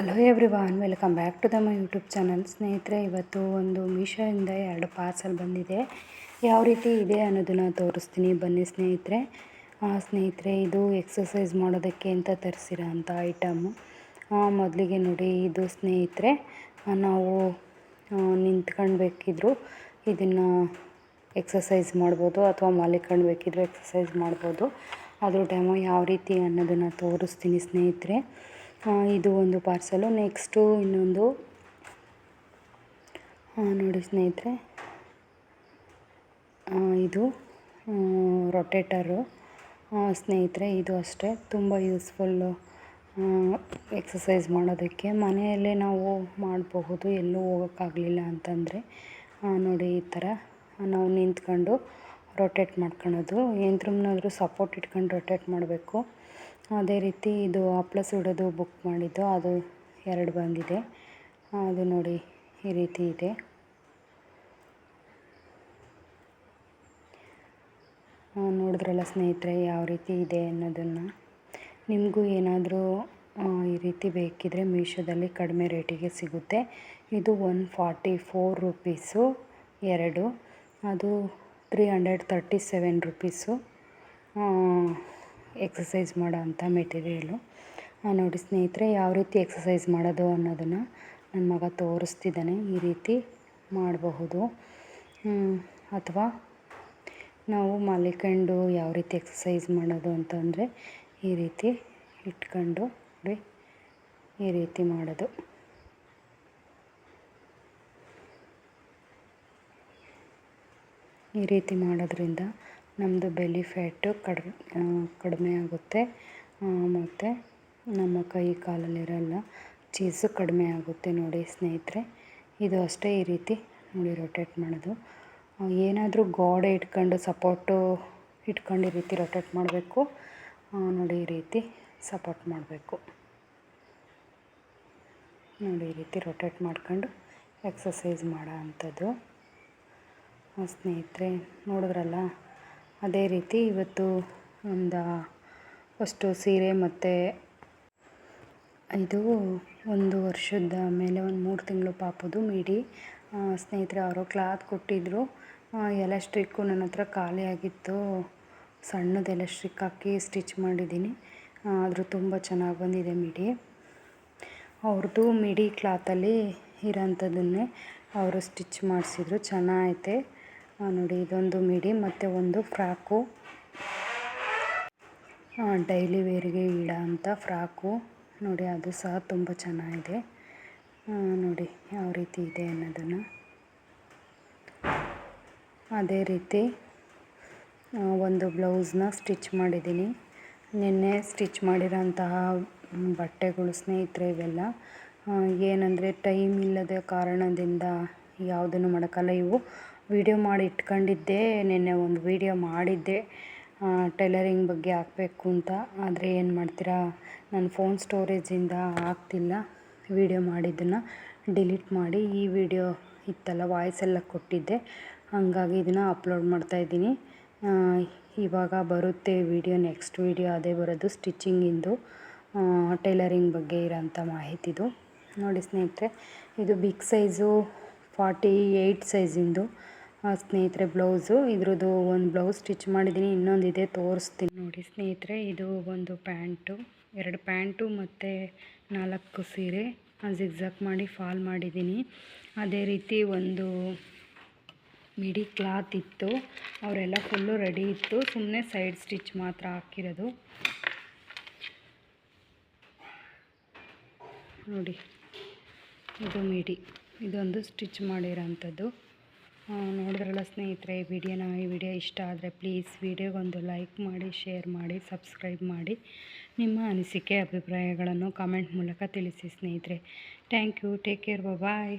Hello every welcome back to the my YouTube channel ಸ್ನೇಹಿತರೆ, ಇವತ್ತು ಒಂದು ಮೀಶೋಯಿಂದ ಎರಡು ಪಾರ್ಸಲ್ ಬಂದಿದೆ. ಯಾವ ರೀತಿ ಇದೆ ಅನ್ನೋದನ್ನು ತೋರಿಸ್ತೀನಿ. ಬನ್ನಿ ಸ್ನೇಹಿತರೆ. ಸ್ನೇಹಿತರೆ, ಇದು ಎಕ್ಸಸೈಸ್ ಮಾಡೋದಕ್ಕೆ ಅಂತ ತರಿಸಿರೋ ಅಂಥ ಐಟಮು ಮೊದಲಿಗೆ ನೋಡಿ, ಇದು ಸ್ನೇಹಿತರೆ, ನಾವು ನಿಂತ್ಕೊಂಡು ಬೇಕಿದ್ರು ಇದನ್ನು ಎಕ್ಸಸೈಸ್ ಮಾಡ್ಬೋದು ಅಥವಾ ಮಲಿಕೊಂಡು ಬೇಕಿದ್ರು ಎಕ್ಸಸೈಸ್ ಮಾಡ್ಬೋದು. ಅದ್ರ ಟೈಮು ಯಾವ ರೀತಿ ಅನ್ನೋದನ್ನು ತೋರಿಸ್ತೀನಿ ಸ್ನೇಹಿತರೆ. ಇದು ಒಂದು ಪಾರ್ಸಲು ನೆಕ್ಸ್ಟು ಇನ್ನೊಂದು. ನೋಡಿ ಸ್ನೇಹಿತರೆ. ಇದು ರೊಟೇಟರು ಸ್ನೇಹಿತರೆ, ಇದು ಅಷ್ಟೇ. ತುಂಬ ಯೂಸ್ಫುಲ್ಲು ಎಕ್ಸಸೈಸ್ ಮಾಡೋದಕ್ಕೆ. ಮನೆಯಲ್ಲೇ ನಾವು ಮಾಡಬಹುದು, ಎಲ್ಲೂ ಹೋಗೋಕ್ಕಾಗಲಿಲ್ಲ ಅಂತಂದರೆ. ನೋಡಿ ಈ ಥರ ನಾವು ನಿಂತ್ಕೊಂಡು ರೊಟೇಟ್ ಮಾಡ್ಕೊಳೋದು. ಯಂತ್ರಮ್ನಾದರೂ ಸಪೋರ್ಟ್ ಇಟ್ಕೊಂಡು ರೊಟೇಟ್ ಮಾಡಬೇಕು. ಅದೇ ರೀತಿ ಇದು ಹಪ್ಳ ಸುಡೋದು ಬುಕ್ ಮಾಡಿದ್ದು ಅದು ಎರಡು ಬಂದಿದೆ. ಅದು ನೋಡಿ ಈ ರೀತಿ ಇದೆ. ನೋಡಿದ್ರಲ್ಲ ಸ್ನೇಹಿತರೆ ಯಾವ ರೀತಿ ಇದೆ ಅನ್ನೋದನ್ನು. ನಿಮಗೂ ಏನಾದರೂ ಈ ರೀತಿ ಬೇಕಿದ್ರೆ ಮೀಶೋದಲ್ಲಿ ಕಡಿಮೆ ರೇಟಿಗೆ ಸಿಗುತ್ತೆ. ಇದು ಒನ್ ಫಾರ್ಟಿ ಫೋರ್ ರುಪೀಸು ಎರಡು. ಅದು three hundred thirty seven rupees exercise ಮಾಡೋ ಅಂಥ ಮೆಟೀರಿಯಲು. ನೋಡಿ ಸ್ನೇಹಿತರೆ, ಯಾವ ರೀತಿ ಎಕ್ಸಸೈಸ್ ಮಾಡೋದು ಅನ್ನೋದನ್ನು ನನ್ನ ಮಗ ತೋರಿಸ್ತಿದ್ದಾನೆ. ಈ ರೀತಿ ಮಾಡಬಹುದು. ಅಥವಾ ನಾವು ಮಲಿಕೊಂಡು ಯಾವ ರೀತಿ ಎಕ್ಸಸೈಸ್ ಮಾಡೋದು ಅಂತಂದರೆ ಈ ರೀತಿ ಇಟ್ಕೊಂಡು ನೋಡಿ, ಈ ರೀತಿ ಮಾಡೋದು. ಈ ರೀತಿ ಮಾಡೋದ್ರಿಂದ ನಮ್ಮದು ಬೆಲಿ ಫ್ಯಾಟು ಕಡಿಮೆ ಕಡಿಮೆ ಆಗುತ್ತೆ. ಮತ್ತು ನಮ್ಮ ಕೈ ಕಾಲಲ್ಲಿರಲ್ಲ ಚೀಸು ಕಡಿಮೆ ಆಗುತ್ತೆ ನೋಡಿ ಸ್ನೇಹಿತರೆ. ಇದು ಅಷ್ಟೇ ಈ ರೀತಿ ನೋಡಿ ರೊಟೇಟ್ ಮಾಡೋದು. ಏನಾದರೂ ಗೋಡೆ ಇಟ್ಕೊಂಡು ಸಪೋರ್ಟು ಇಟ್ಕೊಂಡು ಈ ರೀತಿ ರೊಟೇಟ್ ಮಾಡಬೇಕು. ನೋಡಿ ಈ ರೀತಿ ಸಪೋರ್ಟ್ ಮಾಡಬೇಕು. ನೋಡಿ ಈ ರೀತಿ ರೊಟೇಟ್ ಮಾಡ್ಕೊಂಡು ಎಕ್ಸಸೈಸ್ ಮಾಡೋ ಅಂಥದ್ದು. ಸ್ನೇಹಿತರೆ, ನೋಡಿದ್ರಲ್ಲ? ಅದೇ ರೀತಿ ಇವತ್ತು ಒಂದು ಫಸ್ಟು ಸೀರೆ ಮತ್ತು ಇದು ಒಂದು ವರ್ಷದ ಮೇಲೆ ಒಂದು ಮೂರು ತಿಂಗಳು ಪಾಪದು ಮಿಡಿ. ಸ್ನೇಹಿತರೆ, ಅವರು ಕ್ಲಾತ್ ಕೊಟ್ಟಿದ್ದರು ಎಲೆಸ್ಟ್ರಿಕ್ಕು ನನ್ನ ಹತ್ರ ಖಾಲಿ ಆಗಿತ್ತು. ಸಣ್ಣದು ಎಲೆಸ್ಟ್ರಿಕ್ ಹಾಕಿ ಸ್ಟಿಚ್ ಮಾಡಿದ್ದೀನಿ. ಆದರೂ ತುಂಬ ಚೆನ್ನಾಗಿ ಬಂದಿದೆ ಮಿಡಿ. ಅವ್ರದ್ದು ಮಿಡಿ ಕ್ಲಾತಲ್ಲಿ ಇರೋಂಥದ್ದನ್ನೇ ಅವರು ಸ್ಟಿಚ್ ಮಾಡಿಸಿದ್ರು. ಚೆನ್ನಾಗೈತೆ. ನೋಡಿ, ಇದೊಂದು ಮಿಡಿ, ಮತ್ತು ಒಂದು ಫ್ರಾಕು. ಡೈಲಿ ವೇರಿಗೆ ಇಡೋ ಅಂಥ ಫ್ರಾಕು. ನೋಡಿ, ಅದು ಸಹ ತುಂಬ ಚೆನ್ನಾಗಿದೆ. ನೋಡಿ, ಯಾವ ರೀತಿ ಇದೆ ಅನ್ನೋದನ್ನು. ಅದೇ ರೀತಿ ಒಂದು ಬ್ಲೌಸ್ನ ಸ್ಟಿಚ್ ಮಾಡಿದ್ದೀನಿ. ನಿನ್ನೆ ಸ್ಟಿಚ್ ಮಾಡಿರೋಂತಹ ಬಟ್ಟೆಗಳು, ಸ್ನೇಹಿತರೆ, ಇವೆಲ್ಲ ಏನಂದರೆ, ಟೈಮ್ ಇಲ್ಲದ ಕಾರಣದಿಂದ ಯಾವುದನ್ನು ಮಾಡೋಕ್ಕಲ್ಲ ಇವು. ವೀಡಿಯೋ ಮಾಡಿ ಇಟ್ಕೊಂಡಿದ್ದೆ, ನಿನ್ನೆ ಒಂದು ವೀಡಿಯೋ ಮಾಡಿದ್ದೆ. ಟೈಲರಿಂಗ್ ಬಗ್ಗೆ ಹಾಕಬೇಕು ಅಂತ. ಆದರೆ ಏನು ಮಾಡ್ತೀರಾ? ನನ್ನ ಫೋನ್ ಸ್ಟೋರೇಜಿಂದ ಆಗ್ತಿಲ್ಲ ವೀಡಿಯೋ ಮಾಡಿದ್ದನ್ನು ಡಿಲೀಟ್ ಮಾಡಿ ಈ ವಿಡಿಯೋ ಇತ್ತಲ್ಲ, ವಾಯ್ಸ್ ಎಲ್ಲ ಕೊಟ್ಟಿದ್ದೆ. ಹಾಗಾಗಿ ಇದನ್ನು ಅಪ್ಲೋಡ್ ಮಾಡ್ತಾಯಿದ್ದೀನಿ ಇವಾಗ ಬರುತ್ತೆ ವಿಡಿಯೋ, ನೆಕ್ಸ್ಟ್ ವಿಡಿಯೋ ಅದೇ ಬರೋದು, ಸ್ಟಿಚ್ಚಿಂಗಿಂದು ಟೈಲರಿಂಗ್ ಬಗ್ಗೆ ಇರೋಂಥ ಮಾಹಿತಿದು. ನೋಡಿ ಸ್ನೇಹಿತರೆ, ಇದು ಬಿಗ್ ಸೈಜು ಫಾರ್ಟಿ ಏಯ್ಟ್ ಸೈಜಿಂದು. ಸ್ನೇಹಿತರೆ, ಬ್ಲೌಸು. ಇದ್ರದ್ದು ಒಂದು ಬ್ಲೌಸ್ ಸ್ಟಿಚ್ ಮಾಡಿದ್ದೀನಿ. ಇನ್ನೊಂದಿದೆ ತೋರಿಸ್ತೀನಿ ನೋಡಿ. ಸ್ನೇಹಿತರೆ, ಇದು ಒಂದು ಪ್ಯಾಂಟು. ಎರಡು ಪ್ಯಾಂಟು ಮತ್ತು ನಾಲ್ಕು ಸೀರೆ. ಜಿಗ್ಜಾಕ್ ಮಾಡಿ ಫಾಲ್ ಮಾಡಿದ್ದೀನಿ. ಅದೇ ರೀತಿ ಒಂದು ಮಿಡಿ ಕ್ಲಾತ್ ಇತ್ತು. ಅವರೆಲ್ಲ ಫುಲ್ಲು ರೆಡಿ ಇತ್ತು. ಸುಮ್ಮನೆ ಸೈಡ್ ಸ್ಟಿಚ್ ಮಾತ್ರ ಹಾಕಿರೋದು. ನೋಡಿ, ಇದು ಮಿಡಿ. ಇದೊಂದು ಸ್ಟಿಚ್ ಮಾಡಿರೋಂಥದ್ದು. ನೋಡಿದ್ರಲ್ಲ ಸ್ನೇಹಿತರೆ, ಈ ವಿಡಿಯೋನ ಈ ವಿಡಿಯೋ ಇಷ್ಟ ಆದರೆ ಪ್ಲೀಸ್ ವಿಡಿಯೋಗೊಂದು ಲೈಕ್ ಮಾಡಿ ಶೇರ್ ಮಾಡಿ ಸಬ್ಸ್ಕ್ರೈಬ್ ಮಾಡಿ. ನಿಮ್ಮ ಅನಿಸಿಕೆ, ಅಭಿಪ್ರಾಯಗಳನ್ನು ಕಾಮೆಂಟ್ ಮೂಲಕ ತಿಳಿಸಿ ಸ್ನೇಹಿತರೆ. Thank you take care bye